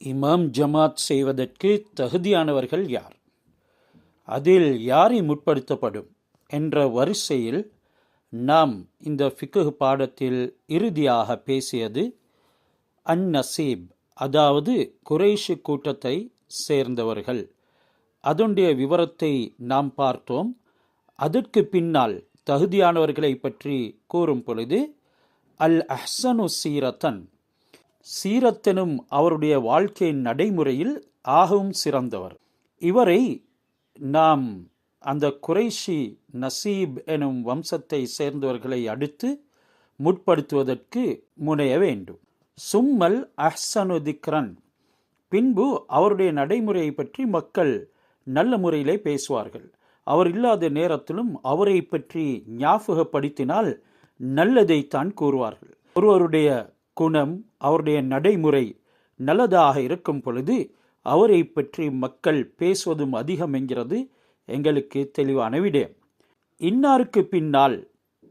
இமாம் ஜமாத் செய்வதற்கு தகுதியானவர்கள் யார்? அதில் யாரை முற்படுத்தப்படும் என்ற வரிசையில் நாம் இந்த ஃபிக்கு பாடத்தில் இறுதியாக பேசியது அன் நசீப் அதாவது குறைஷி கூட்டத்தை சேர்ந்தவர்கள். அதனுடைய விவரத்தை நாம் பார்த்தோம். அதற்கு பின்னால் தகுதியானவர்களை பற்றி கூறும் பொழுது அல் அஹ்சனு சீரத்தன் சீரத்தனும் அவருடைய வாழ்க்கை நடைமுறையில் ஆகவும் சிறந்தவர். இவரை நாம் அந்த குறைஷி நசீப் எனும் வம்சத்தை சேர்ந்தவர்களை அடுத்து முற்படுத்துவதற்கு முனைய வேண்டும். சும்மல் அஹ்சனு திக்ரன். பின்பு அவருடைய நடைமுறையை பற்றி மக்கள் நல்ல முறையிலே பேசுவார்கள். அவர் இல்லாத நேரத்திலும் அவரை பற்றி ஞாபகப்படுத்தினால் நல்லதைத்தான் கூறுவார்கள். ஒருவருடைய குணம் அவருடைய நடைமுறை நல்லதாக இருக்கும் பொழுது அவரை பற்றி மக்கள் பேசுவதும் அதிகம் என்கிறது எங்களுக்கு தெளிவான விடே. இன்னாருக்கு பின்னால்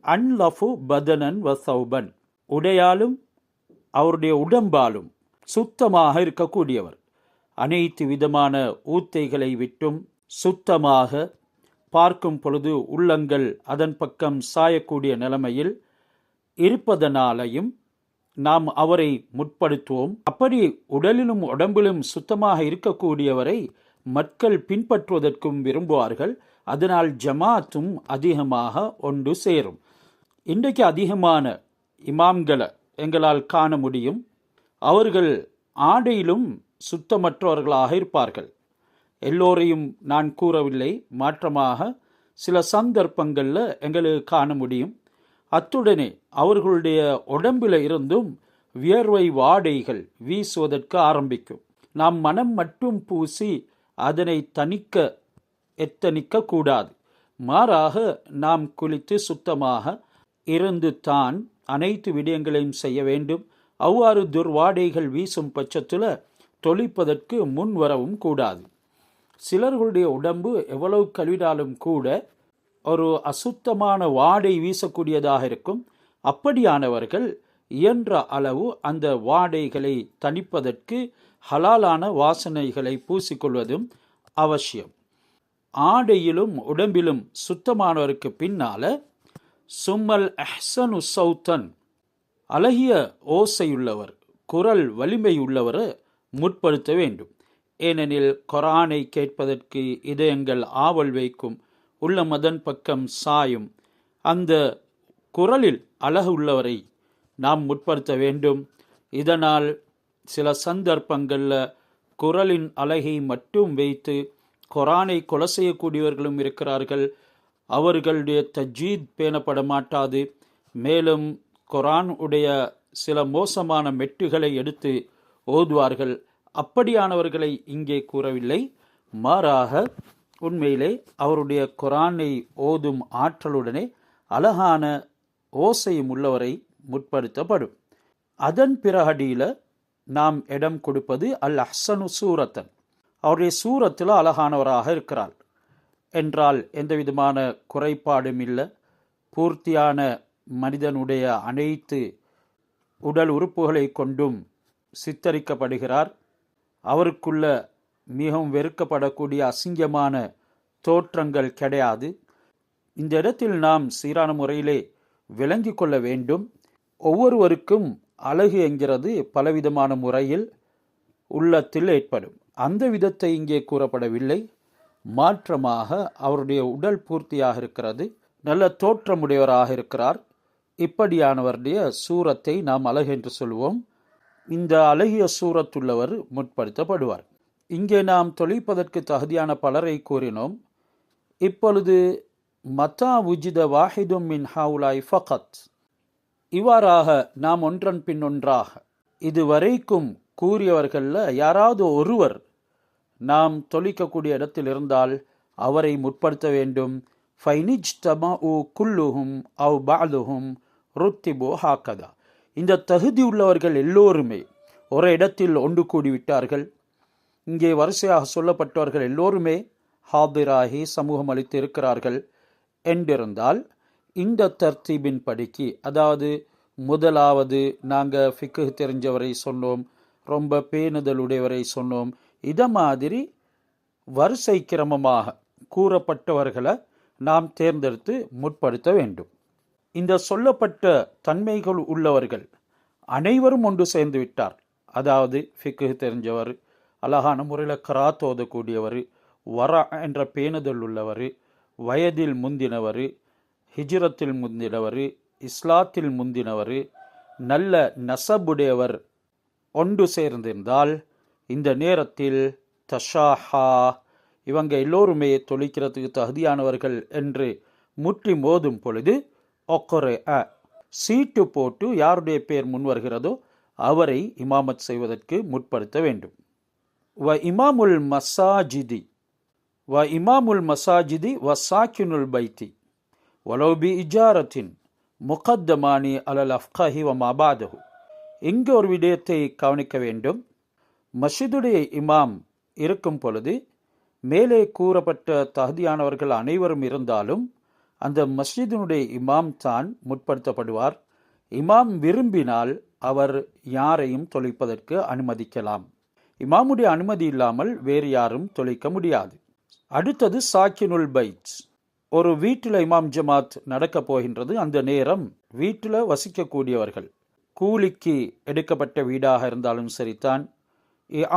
அன்லஃபு பதனன் வசௌபன் உடையாலும் அவருடைய உடம்பாலும் சுத்தமாக இருக்கக்கூடியவர். அனைத்து விதமான ஊத்தைகளை விட்டும் சுத்தமாக பார்க்கும் பொழுது உள்ளங்கள் அதன் பக்கம் சாயக்கூடிய நிலைமையில் இருப்பதனாலையும் நாம் அவரை முற்படுத்துவோம். அப்படி உடலிலும் உடம்பிலும் சுத்தமாக இருக்கக்கூடியவரை மக்கள் பின்பற்றுவதற்கும் விரும்புவார்கள். அதனால் ஜமாத்தும் அதிகமாக ஒன்று சேரும். இன்றைக்கு அதிகமான இமாம்களை எங்களால் காண முடியும். அவர்கள் ஆடையிலும் சுத்தமற்றவர்களாக இருப்பார்கள். எல்லோரையும் நான் கூறவில்லை. மாற்றமாக சில சந்தர்ப்பங்களில் எங்களுக்கு காண முடியும். அத்துடனே அவர்களுடைய உடம்பில் இருந்தும் வியர்வை வாடைகள் வீசுவதற்கு ஆரம்பிக்கும். நாம் மனம் மட்டும் பூசி அதனை தணிக்க எத்தனிக்க கூடாது. மாறாக நாம் குளித்து சுத்தமாக இருந்து தான் அனைத்து விடயங்களையும் செய்ய வேண்டும். அவ்வாறு துர்வாடைகள் வீசும் பட்சத்தில் தொழிப்பதற்கு முன் வரவும் கூடாது. சிலர்களுடைய உடம்பு எவ்வளவு கழுவினாலும் கூட ஒரு அசுத்தமான வாடை வீசக்கூடியதாக இருக்கும். அப்படியானவர்கள் இயன்ற அளவு அந்த வாடைகளை தணிப்பதற்கு ஹலாலான வாசனைகளை பூசிக்கொள்வதும் அவசியம். ஆடையிலும் உடம்பிலும் சுத்தமானவருக்கு பின்னால சும்மல் அஹ்சனு சௌத்தன் அழகிய ஓசையுள்ளவர் குரல் வலிமை உள்ளவர் முற்படுத்த வேண்டும். ஏனெனில் கொரானை கேட்பதற்கு இதயங்கள் ஆவல் வைக்கும் உள்ள மதன் பக்கம் சாயும். அந்த குரலில் அழகு உள்ளவரை நாம் முற்படுத்த வேண்டும். இதனால் சில சந்தர்ப்பங்களில் குரலின் அழகை மட்டும் வைத்து கொரானை கொலை செய்யக்கூடியவர்களும் இருக்கிறார்கள். அவர்களுடைய தஜீத் பேணப்பட மாட்டாது. மேலும் கொரான் உடைய சில மோசமான மெட்டுகளை எடுத்து ஓதுவார்கள். அப்படியானவர்களை இங்கே கூறவில்லை. மாறாக உண்மையிலே அவருடைய குரானை ஓதும் ஆற்றலுடனே அழகான ஓசையும் உள்ளவரை முற்படுத்தப்படும். அதன் பிறகடியில் நாம் இடம் கொடுப்பது அல் அஹ்சனு சூரத்தன். அவருடைய சூரத்தில் அழகானவராக இருக்கிறாள் என்றால் எந்த விதமான குறைபாடும் இல்லை. பூர்த்தியான மனிதனுடைய அனைத்து உடல் உறுப்புகளை கொண்டும் சித்தரிக்கப்படுகிறார். அவருக்குள்ள மிகவும் வெறுக்கப்படக்கூடிய அசிங்கமான தோற்றங்கள் கிடையாது. இந்த இடத்தில் நாம் சீரான முறையிலே விளங்கி கொள்ள வேண்டும். ஒவ்வொருவருக்கும் அழகு என்கிறது பலவிதமான முறையில் உள்ளத்தில் ஏற்படும். அந்த விதத்தை இங்கே கூறப்படவில்லை. மாற்றமாக அவருடைய உடல் பூர்த்தியாக இருக்கிறது. நல்ல தோற்றமுடையவராக இருக்கிறார். இப்படியானவருடைய சூரத்தை நாம் அழகு என்று சொல்வோம். இந்த அழகிய சூரத்துள்ளவர் முற்படுத்தப்படுவார். இங்கே நாம் தொழிப்பதற்கு தகுதியான பலரை கூறினோம். இப்பொழுது மத்தா உஜித வாஹிதும் மின் ஹவுலாய் ஃபகத். இவ்வாறாக நாம் ஒன்றன் பின் ஒன்றாக இதுவரைக்கும் கூறியவர்களில் யாராவது ஒருவர் நாம் தொழிக்கக்கூடிய இடத்தில் இருந்தால் அவரை முற்படுத்த வேண்டும். ஃபைனிஜ் தமா உ குல்லுஹும் அவ் பாலுஹும் ருத்திபோ ஹாக்கதா. இந்த தகுதி உள்ளவர்கள் எல்லோருமே ஒரு இடத்தில் ஒன்று கூடிவிட்டார்கள். இங்கே வரிசையாக சொல்லப்பட்டவர்கள் எல்லோருமே ஹாபிராகி சமூகம் அளித்து இருக்கிறார்கள் என்றிருந்தால் இந்த தர்த்தீபின் படிக்கு அதாவது முதலாவது நாங்கள் ஃபிக்கு தெரிஞ்சவரை சொன்னோம் ரொம்ப பேணுதலுடையவரை சொன்னோம் இதை மாதிரி வரிசை கிரமமாக கூறப்பட்டவர்களை நாம் தேர்ந்தெடுத்து முற்படுத்த வேண்டும். இந்த சொல்லப்பட்ட தன்மைகள் உள்ளவர்கள் அனைவரும் ஒன்று சேர்ந்து விட்டார். அதாவது ஃபிக்கு தெரிஞ்சவர் அழகான முறையில் கராத் ஓதக்கூடியவர் வர என்ற பேணுதல் உள்ளவர் வயதில் முந்தினவர் ஹிஜ்ரத்தில் முந்தினவர் இஸ்லாத்தில் முந்தினவர் நல்ல நசபுடையவர் ஒன்று சேர்ந்திருந்தால் இந்த நேரத்தில் தஷாஹா இவங்க எல்லோருமே தொழிக்கிறதுக்கு தகுதியானவர்கள் என்று முற்றி மோதும் பொழுது ஒக்கொரே அ சீட்டு போட்டு யாருடைய பேர் முன் வருகிறதோ அவரை இமாமத் செய்வதற்கு முற்படுத்த வேண்டும். வ இமாமுல் மசாஜிதி வ இமாமுல் மசாஜிதி வ சாக்கினுல் பைத்தி வலோபி இஜாரத்தின் முகத்தமானி அலல் அஃப்கஹி வ மபாதஹு இங்கு ஒரு விடயத்தை கவனிக்க வேண்டும். மஷிதுடைய இமாம் இருக்கும் பொழுது மேலே கூறப்பட்ட தகுதியானவர்கள் அனைவரும் இருந்தாலும் அந்த மஸ்ஜிதினுடைய இமாம் தான் முற்படுத்தப்படுவார். இமாம் விரும்பினால் அவர் யாரையும் தொலைப்பதற்கு அனுமதிக்கலாம். இமாமுடைய அனுமதி இல்லாமல் வேறு யாரும் தொலைக்க முடியாது. அடுத்தது சாக்கினுல் பைட்ஸ் ஒரு வீட்டில் இமாம் ஜமாத் நடக்கப் போகின்றது. அந்த நேரம் வீட்டில் வசிக்கக்கூடியவர்கள். கூலிக்கு எடுக்கப்பட்ட வீடாக இருந்தாலும் சரிதான்.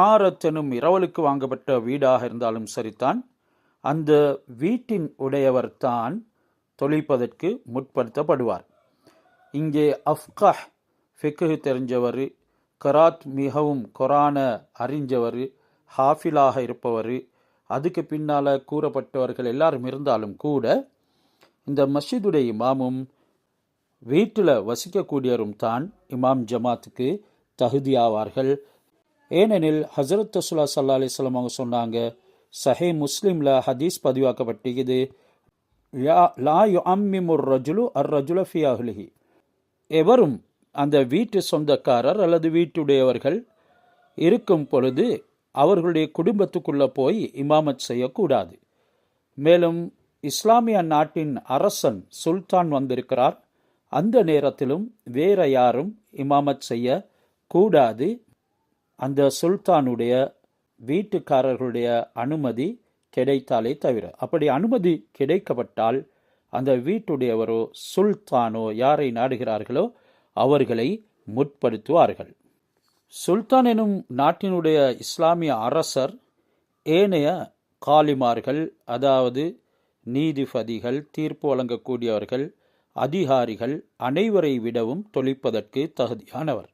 ஆரத்தனும் இரவலுக்கு வாங்கப்பட்ட வீடாக இருந்தாலும் சரிதான். அந்த வீட்டின் உடையவர் தான் தொழிப்பதற்கு முற்படுத்தப்படுவார். இங்கே அஃப்கஹ் ஃபிக்கு தெரிஞ்சவர் கராத் மிகவும் கொரான அறிஞ்சவர் ஹாஃபிலாக இருப்பவர். அதுக்கு பின்னால் கூறப்பட்டவர்கள் எல்லாரும் இருந்தாலும் கூட இந்த மஸ்ஜிதுடைய இமாமும் வீட்டில் வசிக்கக்கூடியவரும் தான் இமாம் ஜமாத்துக்கு தகுதியாவார்கள் ஏனெனில் ஹசரத் ரசுல்லா சல்லா அலிஸ்லாம் அவங்க சொன்னாங்க சஹே முஸ்லீமில் ஹதீஸ் பதிவாக்கப்பட்டிருக்குது லா யு அம்மிமுர் ரஜுலு அர் ரஜுல ஃபி எவரும் அந்த வீட்டு சொந்தக்காரர் அல்லது வீட்டுடையவர்கள் இருக்கும் பொழுது அவர்களுடைய குடும்பத்துக்குள்ளே போய் இமாமத் செய்யக்கூடாது. மேலும் இஸ்லாமிய நாட்டின் அரசன் சுல்தான் வந்திருக்கிறார். அந்த நேரத்திலும் வேற யாரும் இமாமத் செய்ய கூடாது. அந்த சுல்தானுடைய வீட்டுக்காரர்களுடைய அனுமதி கிடைத்தாலே தவிர அப்படி அனுமதி கிடைக்கப்பட்டால் அந்த வீட்டுடையவரோ சுல்தானோ யாரை நாடுகிறார்களோ அவர்களை முற்படுத்துவார்கள். சுல்தான் எனும் நாட்டினுடைய இஸ்லாமிய அரசர் ஏனைய காலிமார்கள் அதாவது நீதிபதிகள் தீர்ப்பு வழங்கக்கூடியவர்கள் அதிகாரிகள் அனைவரை விடவும் தொழிப்பதற்கு தகுதியானவர்.